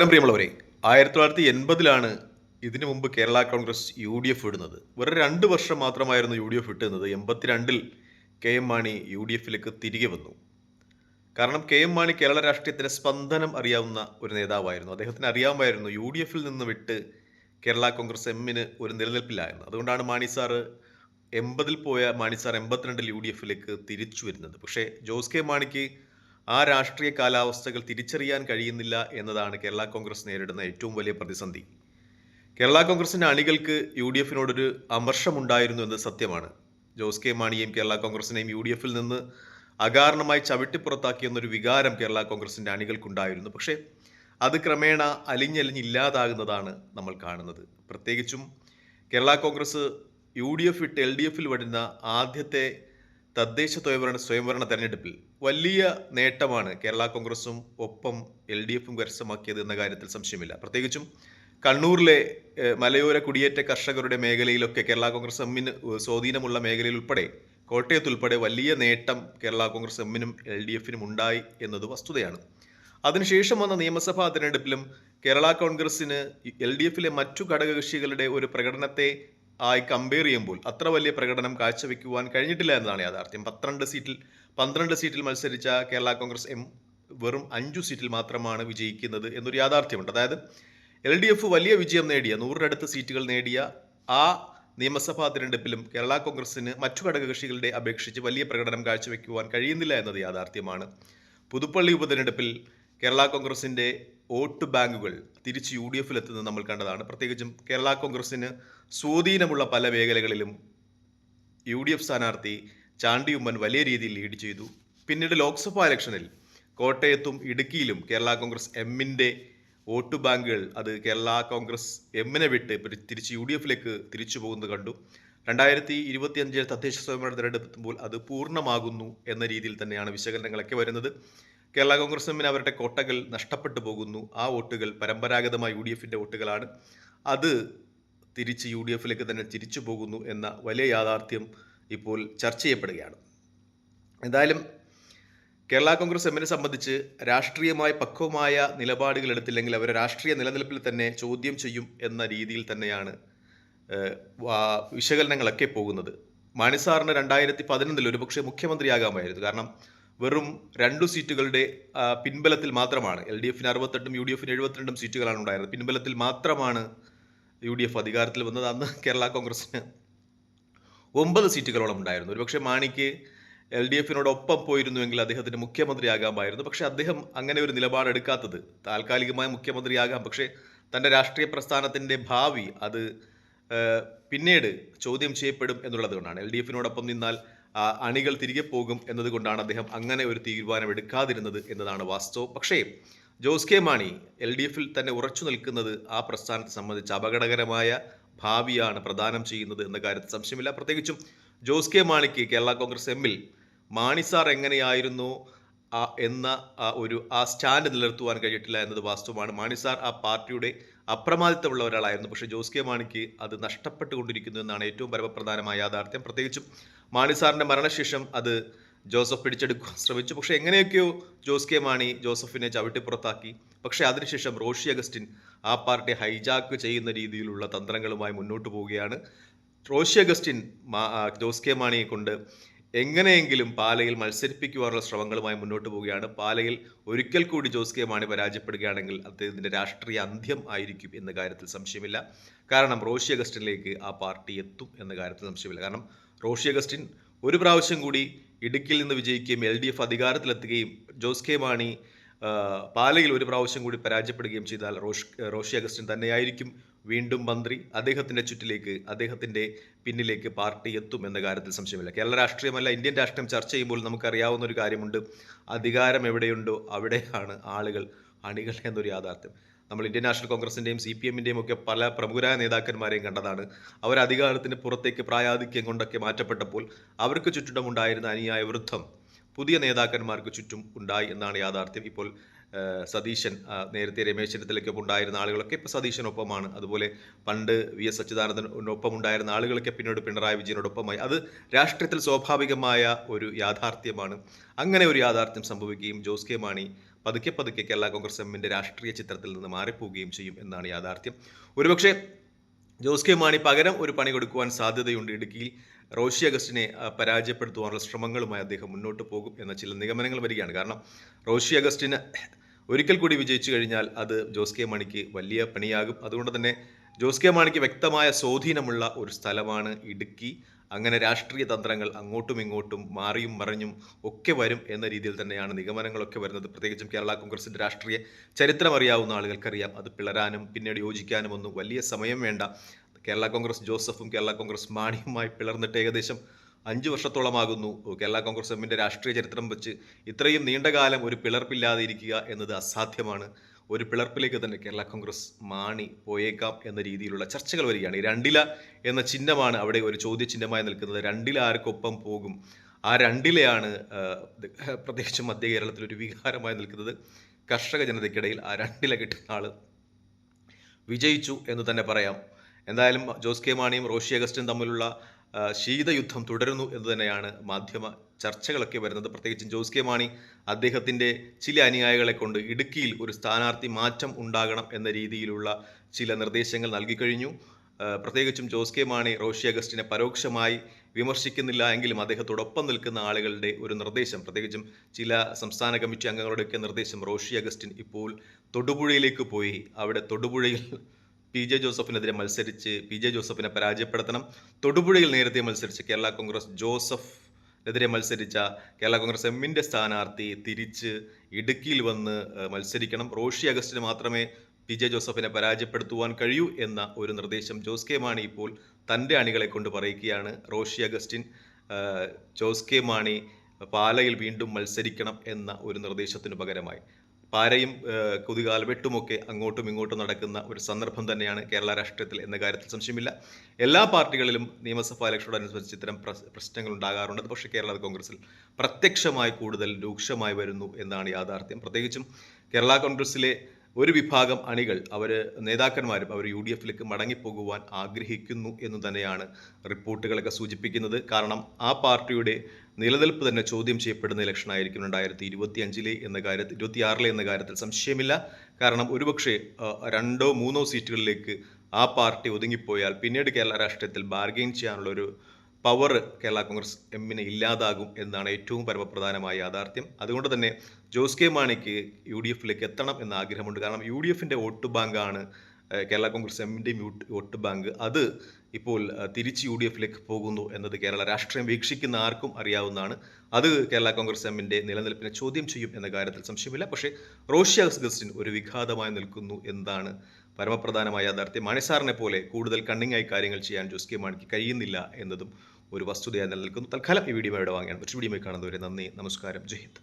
നമസ്കാരം പ്രിയമുള്ളവരെ. ആയിരത്തി തൊള്ളായിരത്തി എൺപതിലാണ് ഇതിനു മുമ്പ് Kerala Congress U D F ഇടുന്നത്. വെറും രണ്ട് വർഷം മാത്രമായിരുന്നു യു ഡി എഫ് ഇട്ടുന്നത് എൺപത്തിരണ്ടിൽ K M Mani U D എഫിലേക്ക് തിരികെ വന്നു. കാരണം കെ എം മാണി കേരള രാഷ്ട്രീയത്തിന്റെ സ്പന്ദനം അറിയാവുന്ന ഒരു നേതാവായിരുന്നു. അദ്ദേഹത്തിന് അറിയാമായിരുന്നു യു ഡി എഫിൽ നിന്ന് വിട്ട് കേരള കോൺഗ്രസ് എമ്മിന് ഒരു നിലനിൽപ്പില്ലായിരുന്നു. അതുകൊണ്ടാണ് മാണി സാറ് എൺപതിൽ പോയ മാണി സാർ എൺപത്തിരണ്ടിൽ യു ഡി എഫിലേക്ക് തിരിച്ചു വരുന്നത്. പക്ഷേ ജോസ് കെ മാണിക്ക് ആ രാഷ്ട്രീയ കാലാവസ്ഥകൾ തിരിച്ചറിയാൻ കഴിയുന്നില്ല എന്നതാണ് കേരള കോൺഗ്രസ് നേരിടുന്ന ഏറ്റവും വലിയ പ്രതിസന്ധി. കേരള കോൺഗ്രസിന്റെ അണികൾക്ക് യു ഡി എഫിനോടൊരു അമർഷമുണ്ടായിരുന്നു എന്നത് സത്യമാണ്. ജോസ് കെ മാണിയെയും കേരള കോൺഗ്രസിനെയും യു ഡി എഫിൽ നിന്ന് അകാരണമായി ചവിട്ടിപ്പുറത്താക്കിയെന്നൊരു വികാരം കേരള കോൺഗ്രസിന്റെ അണികൾക്കുണ്ടായിരുന്നു. പക്ഷേ അത് ക്രമേണ അലിഞ്ഞലിഞ്ഞില്ലാതാകുന്നതാണ് നമ്മൾ കാണുന്നത്. പ്രത്യേകിച്ചും Kerala Congress U D F ഇട്ട് എൽ ഡി എഫിൽ വരുന്ന ആദ്യത്തെ തദ്ദേശ സ്വയംഭരണ സ്വയംഭരണ തെരഞ്ഞെടുപ്പിൽ വലിയ നേട്ടമാണ് കേരള കോൺഗ്രസും ഒപ്പം എൽ ഡി എഫും കരസ്ഥമാക്കിയത് എന്ന കാര്യത്തിൽ സംശയമില്ല. പ്രത്യേകിച്ചും കണ്ണൂരിലെ മലയോര കുടിയേറ്റ കർഷകരുടെ മേഖലയിലൊക്കെ കേരള കോൺഗ്രസ് എമ്മിന് സ്വാധീനമുള്ള മേഖലയിൽ ഉൾപ്പെടെ കോട്ടയത്ത് ഉൾപ്പെടെ വലിയ നേട്ടം കേരള കോൺഗ്രസ് എമ്മിനും എൽ ഡി എഫിനും ഉണ്ടായി എന്നത് വസ്തുതയാണ്. അതിനുശേഷം വന്ന നിയമസഭാ തെരഞ്ഞെടുപ്പിലും കേരള കോൺഗ്രസിന് എൽ ഡി എഫിലെ മറ്റു ഘടകകക്ഷികളുടെ ഒരു പ്രകടനത്തെ ആയി കമ്പയർ ചെയ്യുമ്പോൾ അത്ര വലിയ പ്രകടനം കാഴ്ചവെക്കുവാൻ കഴിഞ്ഞിട്ടില്ല എന്നതാണ് യാഥാർത്ഥ്യം. പന്ത്രണ്ട് സീറ്റിൽ പന്ത്രണ്ട് സീറ്റിൽ മത്സരിച്ച കേരള കോൺഗ്രസ് എം വെറും അഞ്ചു സീറ്റിൽ മാത്രമാണ് വിജയിക്കുന്നത് എന്നൊരു യാഥാർത്ഥ്യമുണ്ട്. അതായത് എൽ ഡി എഫ് വലിയ വിജയം നേടിയ നൂറിനടുത്ത് സീറ്റുകൾ നേടിയ ആ നിയമസഭാ തിരഞ്ഞെടുപ്പിലും കേരള കോൺഗ്രസിന് മറ്റു ഘടകകക്ഷികളുടെ അപേക്ഷിച്ച് വലിയ പ്രകടനം കാഴ്ചവെക്കുവാൻ കഴിയുന്നില്ല എന്നത് യാഥാർത്ഥ്യമാണ്. പുതുപ്പള്ളി ഉപതെരഞ്ഞെടുപ്പിൽ കേരള കോൺഗ്രസിന്റെ വോട്ട് ബാങ്കുകൾ തിരിച്ച് യു ഡി എഫിൽ എത്തുന്നത് നമ്മൾ കണ്ടതാണ്. പ്രത്യേകിച്ചും കേരള കോൺഗ്രസിന് സ്വാധീനമുള്ള പല മേഖലകളിലും യു ഡി എഫ് സ്ഥാനാർത്ഥി ചാണ്ടി ഉമ്മൻ വലിയ രീതിയിൽ ലീഡ് ചെയ്തു. പിന്നീട് ലോക്സഭാ ഇലക്ഷനിൽ കോട്ടയത്തും ഇടുക്കിയിലും കേരള കോൺഗ്രസ് എമ്മിന്റെ വോട്ട് ബാങ്കുകൾ അത് കേരള കോൺഗ്രസ് എമ്മിനെ വിട്ട് തിരിച്ച് യു ഡി എഫിലേക്ക് തിരിച്ചു പോകുന്നത് കണ്ടു. രണ്ടായിരത്തി ഇരുപത്തിയഞ്ച് തദ്ദേശ സ്വയംഭരണ തിരഞ്ഞെടുപ്പ് എത്തുമ്പോൾ അത് പൂർണമാകുന്നു എന്ന രീതിയിൽ തന്നെയാണ് വിശകലനങ്ങളൊക്കെ വരുന്നത്. കേരള കോൺഗ്രസ് എമ്മിന് അവരുടെ കോട്ടകൾ നഷ്ടപ്പെട്ടു പോകുന്നു. ആ വോട്ടുകൾ പരമ്പരാഗതമായ യു ഡി എഫിന്റെ വോട്ടുകളാണ്. അത് തിരിച്ച് യു ഡി എഫിലേക്ക് തന്നെ തിരിച്ചു പോകുന്നു എന്ന വലിയ യാഥാർത്ഥ്യം ഇപ്പോൾ ചർച്ച ചെയ്യപ്പെടുകയാണ്. എന്തായാലും കേരള കോൺഗ്രസ് എമ്മിനെ സംബന്ധിച്ച് രാഷ്ട്രീയമായ പക്വമായ നിലപാടുകൾ എടുത്തില്ലെങ്കിൽ അവരെ രാഷ്ട്രീയ നിലനിൽപ്പിൽ തന്നെ ചോദ്യം ചെയ്യും എന്ന രീതിയിൽ തന്നെയാണ് വിശകലനങ്ങളൊക്കെ പോകുന്നത്. മാണിസാറിന് രണ്ടായിരത്തി പതിനൊന്നിൽ ഒരുപക്ഷെ മുഖ്യമന്ത്രിയാകാമായിരുന്നു. കാരണം വെറും രണ്ടു സീറ്റുകളുടെ പിൻബലത്തിൽ മാത്രമാണ്. എൽ ഡി എഫിന് അറുപത്തെട്ടും യു ഡി എഫിന് എഴുപത്തിരണ്ടും സീറ്റുകളാണ് ഉണ്ടായിരുന്നത്. പിൻബലത്തിൽ മാത്രമാണ് യു ഡി എഫ് അധികാരത്തിൽ വന്നത്. അന്ന് കേരള കോൺഗ്രസിന് ഒമ്പത് സീറ്റുകളോളം ഉണ്ടായിരുന്നു. ഒരുപക്ഷെ മാണിക്ക് എൽ ഡി എഫിനോടൊപ്പം പോയിരുന്നുവെങ്കിൽ അദ്ദേഹത്തിന് മുഖ്യമന്ത്രിയാകാമായിരുന്നു. പക്ഷേ അദ്ദേഹം അങ്ങനെ ഒരു നിലപാടെടുക്കാത്തത് താൽക്കാലികമായ മുഖ്യമന്ത്രിയാകാം. പക്ഷേ തന്റെ രാഷ്ട്രീയ പ്രസ്ഥാനത്തിന്റെ ഭാവി അത് പിന്നീട് ചോദ്യം ചെയ്യപ്പെടും എന്നുള്ളത് കൊണ്ടാണ്. എൽ ഡി എഫിനോടൊപ്പം നിന്നാൽ അണികൾ തിരികെ പോകും എന്നതുകൊണ്ടാണ് അദ്ദേഹം അങ്ങനെ ഒരു തീരുമാനം എടുക്കാതിരുന്നത് എന്നതാണ് വാസ്തവം. പക്ഷേ Jose K Mani L D എഫിൽ തന്നെ ഉറച്ചു നിൽക്കുന്നത് ആ പ്രസ്ഥാനത്തെ സംബന്ധിച്ച് അപകടകരമായ ഭാവിയാണ് പ്രദാനം ചെയ്യുന്നത് എന്ന കാര്യത്തിൽ സംശയമില്ല. പ്രത്യേകിച്ചും ജോസ് കെ മാണിക്ക് കേരള കോൺഗ്രസ് എമ്മിൽ മാണി സാർ എങ്ങനെയായിരുന്നു എന്ന ഒരു ആ സ്റ്റാൻഡ് നിലനിർത്തുവാൻ കഴിയിട്ടില്ല എന്നത് വാസ്തവമാണ്. മാണി സാർ ആ പാർട്ടിയുടെ അപ്രമാദിത്വമുള്ള ഒരാളായിരുന്നു. പക്ഷേ ജോസ് കെ മാണിക്ക് അത് നഷ്ടപ്പെട്ടുകൊണ്ടിരിക്കുന്നു എന്നാണ് ഏറ്റവും പരമപ്രധാനമായ യാഥാർത്ഥ്യം. പ്രത്യേകിച്ചും മാണി സാറിന്റെ മരണശേഷം അത് ജോസഫ് പിടിച്ചെടുക്കാൻ ശ്രമിച്ചു. പക്ഷേ എങ്ങനെയൊക്കെയോ ജോസ് കെ മാണി ജോസഫിനെ ചവിട്ടി പുറത്താക്കി. പക്ഷേ അതിനുശേഷം റോഷി അഗസ്റ്റിൻ ആ പാർട്ടി ഹൈജാക്ക് ചെയ്യുന്ന രീതിയിലുള്ള തന്ത്രങ്ങളുമായി മുന്നോട്ട് പോവുകയാണ്. റോഷി അഗസ്റ്റിൻ ജോസ് കെ മാണിയെ കൊണ്ട് എങ്ങനെയെങ്കിലും പാലയിൽ മത്സരിപ്പിക്കുവാനുള്ള ശ്രമങ്ങളുമായി മുന്നോട്ട് പോവുകയാണ്. പാലയിൽ ഒരിക്കൽ കൂടി ജോസ് കെ മാണി പരാജയപ്പെടുകയാണെങ്കിൽ അദ്ദേഹത്തിന്റെ രാഷ്ട്രീയ അന്ത്യം ആയിരിക്കും എന്ന കാര്യത്തിൽ സംശയമില്ല. കാരണം റോഷി അഗസ്റ്റിനിലേക്ക് ആ പാർട്ടി എത്തും എന്ന കാര്യത്തിൽ സംശയമില്ല. കാരണം റോഷി അഗസ്റ്റിൻ ഒരു പ്രാവശ്യം കൂടി ഇടുക്കിയിൽ നിന്ന് വിജയിക്കുകയും എൽ ഡി എഫ് അധികാരത്തിലെത്തുകയും ജോസ് കെ മാണി പാലയിൽ ഒരു പ്രാവശ്യം കൂടി പരാജയപ്പെടുകയും ചെയ്താൽ റോഷ് റോഷി അഗസ്റ്റിൻ തന്നെയായിരിക്കും വീണ്ടും മന്ത്രി അദ്ദേഹത്തിന്റെ ചുറ്റിലേക്ക് അദ്ദേഹത്തിന്റെ പിന്നിലേക്ക് പാർട്ടി എത്തും എന്ന കാര്യത്തിൽ സംശയമില്ല. കേരള രാഷ്ട്രീയമല്ല ഇന്ത്യൻ രാഷ്ട്രീയം ചർച്ച ചെയ്യുമ്പോൾ നമുക്കറിയാവുന്ന ഒരു കാര്യമുണ്ട്. അധികാരം എവിടെയുണ്ടോ അവിടെയാണ് ആളുകൾ അണികൾ എന്നൊരു യാഥാർത്ഥ്യം. നമ്മൾ ഇന്ത്യൻ നാഷണൽ കോൺഗ്രസിന്റെയും സി പി എമ്മിന്റെയും ഒക്കെ പല പ്രമുഖരായ നേതാക്കന്മാരെയും കണ്ടതാണ്. അവർ അധികാരത്തിന് പുറത്തേക്ക് പ്രായാധിക്യം കൊണ്ടൊക്കെ മാറ്റപ്പെട്ടപ്പോൾ അവർക്ക് ചുറ്റിടമുണ്ടായിരുന്ന അനുയായ വൃദ്ധം പുതിയ നേതാക്കന്മാർക്ക് ചുറ്റും ഉണ്ടായി എന്നാണ് യാഥാർത്ഥ്യം. ഇപ്പോൾ സതീശൻ നേരത്തെ രമേശ് ചെന്നിത്തലയ്ക്കൊപ്പം ഉണ്ടായിരുന്ന ആളുകളൊക്കെ ഇപ്പോൾ സതീശനൊപ്പമാണ്. അതുപോലെ പണ്ട് വി എസ് അച്യുതാനന്ദനൊപ്പം ഉണ്ടായിരുന്ന ആളുകളൊക്കെ പിന്നീട് പിണറായി വിജയനോടൊപ്പമായി. അത് രാഷ്ട്രീയത്തിൽ സ്വാഭാവികമായ ഒരു യാഥാർത്ഥ്യമാണ്. അങ്ങനെ ഒരു യാഥാർത്ഥ്യം സംഭവിക്കുകയും ജോസ് കെ മാണി പതുക്കെ പതുക്കെ കേരള കോൺഗ്രസ് എമ്മിന്റെ രാഷ്ട്രീയ ചിത്രത്തിൽ നിന്ന് മാറിപ്പോവുകയും ചെയ്യും എന്നാണ് യാഥാർത്ഥ്യം. ഒരുപക്ഷെ ജോസ് കെ മാണി പകരം ഒരു പണി കൊടുക്കുവാൻ സാധ്യതയുണ്ട്. ഇടുക്കിയിൽ റോഷി അഗസ്റ്റിനെ പരാജയപ്പെടുത്തുവാനുള്ള ശ്രമങ്ങളുമായി അദ്ദേഹം മുന്നോട്ട് പോകും എന്ന ചില നിഗമനങ്ങൾ വരികയാണ്. കാരണം റോഷി അഗസ്റ്റിന് ഒരിക്കൽ കൂടി വിജയിച്ചു കഴിഞ്ഞാൽ അത് ജോസ് കെ മാണിക്ക് വലിയ പണിയാകും. അതുകൊണ്ട് തന്നെ ജോസ് കെ മാണിക്ക് വ്യക്തമായ സ്വാധീനമുള്ള ഒരു സ്ഥലമാണ് ഇടുക്കി. അങ്ങനെ രാഷ്ട്രീയ തന്ത്രങ്ങൾ അങ്ങോട്ടും ഇങ്ങോട്ടും മാറിയും മറിഞ്ഞും ഒക്കെ വരും എന്ന രീതിയിൽ തന്നെയാണ് നിഗമനങ്ങളൊക്കെ വരുന്നത്. പ്രത്യേകിച്ചും കേരള കോൺഗ്രസിന്റെ രാഷ്ട്രീയ ചരിത്രം അറിയാവുന്ന ആളുകൾക്കറിയാം. അത് പിളരാനും പിന്നീട് യോജിക്കാനും ഒന്നും വലിയ സമയം വേണ്ട. കേരള കോൺഗ്രസ് ജോസഫും കേരള കോൺഗ്രസ് മാണിയുമായി പിളർന്നിട്ട് ഏകദേശം അഞ്ച് വർഷത്തോളമാകുന്നു. കേരള കോൺഗ്രസ് എമ്മിന്റെ രാഷ്ട്രീയ ചരിത്രം വെച്ച് ഇത്രയും നീണ്ടകാലം ഒരു പിളർപ്പില്ലാതെ ഇരിക്കുക എന്നത് അസാധ്യമാണ്. ഒരു പിളർപ്പിലേക്ക് തന്നെ കേരള കോൺഗ്രസ് മാണി പോയേക്കാം എന്ന രീതിയിലുള്ള ചർച്ചകൾ വരികയാണ്. ഈ രണ്ടില എന്ന ചിഹ്നമാണ് അവിടെ ഒരു ചോദ്യചിഹ്നമായി നിൽക്കുന്നത്. രണ്ടില ആർക്കൊപ്പം പോകും? ആ രണ്ടിലെയാണ് പ്രത്യേകിച്ചും മധ്യ കേരളത്തിൽ ഒരു വികാരമായി നിൽക്കുന്നത്. കർഷക ജനതയ്ക്കിടയിൽ ആ രണ്ടില കിട്ടുന്ന ആൾ വിജയിച്ചു എന്ന് തന്നെ പറയാം. എന്തായാലും ജോസ് കെ മാണിയും റോഷി അഗസ്റ്റും തമ്മിലുള്ള ശീതയുദ്ധം തുടരുന്നു എന്ന് തന്നെയാണ് മാധ്യമ ചർച്ചകളൊക്കെ വരുന്നത്. പ്രത്യേകിച്ചും ജോസ് കെ മാണി അദ്ദേഹത്തിന്റെ ചില അനുയായികളെ കൊണ്ട് ഇടുക്കിയിൽ ഒരു സ്ഥാനാർത്ഥി മാറ്റം ഉണ്ടാകണം എന്ന രീതിയിലുള്ള ചില നിർദ്ദേശങ്ങൾ നൽകിക്കഴിഞ്ഞു. പ്രത്യേകിച്ചും ജോസ് കെ മാണി റോഷി അഗസ്റ്റിനെ പരോക്ഷമായി വിമർശിക്കുന്നില്ല എങ്കിലും അദ്ദേഹത്തോടൊപ്പം നിൽക്കുന്ന ആളുകളുടെ ഒരു നിർദ്ദേശം പ്രത്യേകിച്ചും ചില സംസ്ഥാന കമ്മിറ്റി അംഗങ്ങളുടെയൊക്കെ നിർദ്ദേശം റോഷി അഗസ്റ്റിൻ ഇപ്പോൾ തൊടുപുഴയിലേക്ക് പോയി. അവിടെ തൊടുപുഴയിൽ പി ജെ ജോസഫിനെതിരെ മത്സരിച്ച് പി ജെ ജോസഫിനെ പരാജയപ്പെടുത്തണം. തൊടുപുഴയിൽ നേരത്തെ മത്സരിച്ച് കേരള കോൺഗ്രസ് ജോസഫ് ജോസഫിനെതിരെ മത്സരിച്ച കേരള കോൺഗ്രസ് എമ്മിന്റെ സ്ഥാനാർത്ഥി തിരിച്ച് ഇടുക്കിയിൽ വന്ന് മത്സരിക്കണം. റോഷി അഗസ്റ്റിന് മാത്രമേ പി ജെ ജോസഫിനെ പരാജയപ്പെടുത്തുവാൻ കഴിയൂ എന്ന ഒരു നിർദ്ദേശം ജോസ് കെ മാണി ഇപ്പോൾ തന്റെ അണികളെ കൊണ്ട് പറയുകയാണ്. റോഷി അഗസ്റ്റിൻ ജോസ് കെ മാണി പാലയിൽ വീണ്ടും മത്സരിക്കണം എന്ന ഒരു നിർദ്ദേശത്തിന് പകരമായി. പാരയും കൊതുകാല വെട്ടുമൊക്കെ അങ്ങോട്ടും ഇങ്ങോട്ടും നടക്കുന്ന ഒരു സന്ദർഭം തന്നെയാണ് കേരള രാഷ്ട്രീയത്തിൽ എന്ന കാര്യത്തിൽ സംശയമില്ല. എല്ലാ പാർട്ടികളിലും നിയമസഭാ ഇലക്ഷനോടനുബന്ധിച്ച് ഇത്തരം പ്രശ്നങ്ങൾ ഉണ്ടാകാറുണ്ട്. പക്ഷേ കേരള കോൺഗ്രസിൽ പ്രത്യക്ഷമായി കൂടുതൽ രൂക്ഷമായി വരുന്നു എന്നാണ് യാഥാർത്ഥ്യം. പ്രത്യേകിച്ചും കേരള കോൺഗ്രസിലെ ഒരു വിഭാഗം അണികൾ അവർ നേതാക്കന്മാരും അവർ യു ഡി എഫിലേക്ക് മടങ്ങിപ്പോകുവാൻ ആഗ്രഹിക്കുന്നു എന്ന് തന്നെയാണ് റിപ്പോർട്ടുകളൊക്കെ സൂചിപ്പിക്കുന്നത്. കാരണം ആ പാർട്ടിയുടെ നിലനിൽപ്പ് തന്നെ ചോദ്യം ചെയ്യപ്പെടുന്ന ഇലക്ഷനായിരിക്കും രണ്ടായിരത്തി ഇരുപത്തി അഞ്ചിലെ എന്ന കാര്യത്തിൽ ഇരുപത്തിയാറിലെ എന്ന കാര്യത്തിൽ സംശയമില്ല. കാരണം ഒരുപക്ഷെ രണ്ടോ മൂന്നോ സീറ്റുകളിലേക്ക് ആ പാർട്ടി ഒതുങ്ങിപ്പോയാൽ പിന്നീട് കേരള രാഷ്ട്രീയത്തിൽ ബാർഗെയിൻ ചെയ്യാനുള്ള ഒരു പവർ കേരള കോൺഗ്രസ് എമ്മിന് ഇല്ലാതാകും എന്നാണ് ഏറ്റവും പരമപ്രധാനമായ യാഥാർത്ഥ്യം. അതുകൊണ്ട് തന്നെ ജോസ് കെ മാണിക്ക് യു ഡി എഫിലേക്ക് എത്തണം എന്ന ആഗ്രഹമുണ്ട്. കാരണം യു ഡി എഫിന്റെ വോട്ട് ബാങ്കാണ് കേരള കോൺഗ്രസ് എമ്മിന്റെയും വോട്ട് ബാങ്ക്. അത് ഇപ്പോൾ തിരിച്ച് യു ഡി എഫിലേക്ക് പോകുന്നു എന്നത് കേരള രാഷ്ട്രീയം വീക്ഷിക്കുന്ന ആർക്കും അറിയാവുന്നതാണ്. അത് കേരള കോൺഗ്രസ് എമ്മിന്റെ നിലനിൽപ്പിനെ ചോദ്യം ചെയ്യും എന്ന കാര്യത്തിൽ സംശയമില്ല. പക്ഷേ റോഷ്യ അഗസ്റ്റിൻ ഒരു വിഘാതമായി നിൽക്കുന്നു എന്നതാണ് പരമപ്രധാനമായ യാഥാർത്ഥ്യം. മാണിസാറിനെ പോലെ കൂടുതൽ കണ്ണിങ്ങായി കാര്യങ്ങൾ ചെയ്യാൻ ജോസ് കെ മാണിക്ക് കഴിയുന്നില്ല എന്നതും ഒരു വസ്തുതയായി നിലനിൽക്കുന്നു. തൽക്കാലം ഈ വീഡിയോ ഇവിടെ വാങ്ങിയാണ് മറ്റൊരു വീഡിയോ കാണുന്നവരെ നന്ദി നമസ്കാരം ജയ് ഹിന്ദ്.